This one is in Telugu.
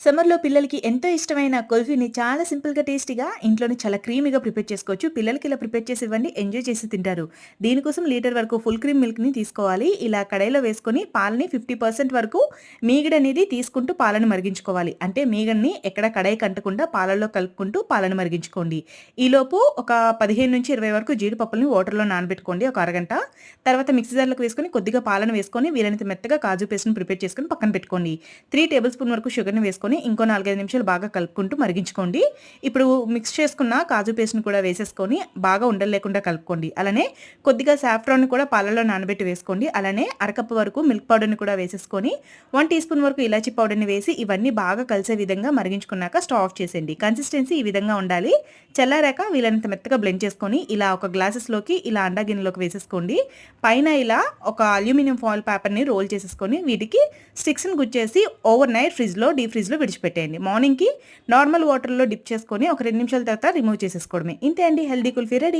సమ్మర్‌లో పిల్లలకి ఎంతో ఇష్టమైన కుల్ఫీని చాలా సింపుల్‌గా, టేస్టీగా ఇంట్లోనే చాలా క్రీమీగా ప్రిపేర్ చేసుకోవచ్చు. పిల్లలకి ఇలా ప్రిపేర్ చేసి ఇవ్వండి. ఎంజాయ్ చేసి తింటారు. దీనికోసం లీటర్ వరకు ఫుల్ క్రీమ్ మిల్క్‌ని తీసుకోవాలి. ఇలా కడాయిలో వేసుకొని పాలని 50% వరకు మీగడనేది తీసుకుంటూ పాలను మరిగించుకోవాలి. అంటే మీగడని ఎక్కడ కడాయి కంటకుండా పాలల్లో కలుపుకుంటూ పాలను మరిగించుకోండి. ఈలోపు ఒక 15-20 వరకు జీడిపప్పులని వాటర్‌లో నానబెట్టుకోండి ఒక అరగంట. తర్వాత మిక్సీ జార్‌లోకి వేసుకొని కొద్దిగా పాలను వేసుకొని వీలైనంత మెత్తగా కాజు పేస్ట్‌ని ప్రిపేర్ చేసుకొని పక్కన పెట్టుకోండి. త్రీ టేబుల్ స్పూన్ వరకు షుగర్‌ని వేసుకొని ఇంకో 4, 5 నిమిషాలు బాగా కలుపుకుంటూ మరిగించుకోండి. ఇప్పుడు మిక్స్ చేసుకున్న కాజు పేస్ట్‌ని కూడా వేసేసుకొని బాగా ఉండలు లేకుండా కలుపుకోండి. అలానే కొద్దిగా సాఫ్రాన్‌ని కూడా పాలల్లో నానబెట్టి వేసుకోండి. అలానే అరకప్పు వరకు మిల్క్ పౌడర్‌ని కూడా వేసేసుకొని వన్ టీ స్పూన్ వరకు ఇలాచీ పౌడర్‌ని వేసి ఇవన్నీ బాగా కలిసే విధంగా మరిగించుకున్నాక స్టవ్ ఆఫ్ చేసేయండి. కన్సిస్టెన్సీ ఈ విధంగా ఉండాలి. చల్లారాక వీలైనంత మెత్తగా బ్లెండ్ చేసుకొని ఇలా ఒక గ్లాసెస్‌లోకి ఇలా అండా గిన్నెలోకి వేసేసుకోండి. పైన ఇలా ఒక అల్యూమినియం ఫాయిల్ పేపర్‌ని రోల్ చేసేసుకొని వీటికి స్టిక్స్‌ని గుచ్చేసి ఓవర్ నైట్ ఫ్రిడ్జ్‌లో డీప్ ఫ్రిడ్జ్‌లో విడిచిపెట్టేయండి. మార్నింగ్‌కి నార్మల్ వాటర్‌లో డిప్ చేసుకొని ఒక రెండు నిమిషాల తర్వాత రిమూవ్ చేసేసుకోవడమే. ఇంతే అండి హెల్దీ కుల్ఫీ రెడీ.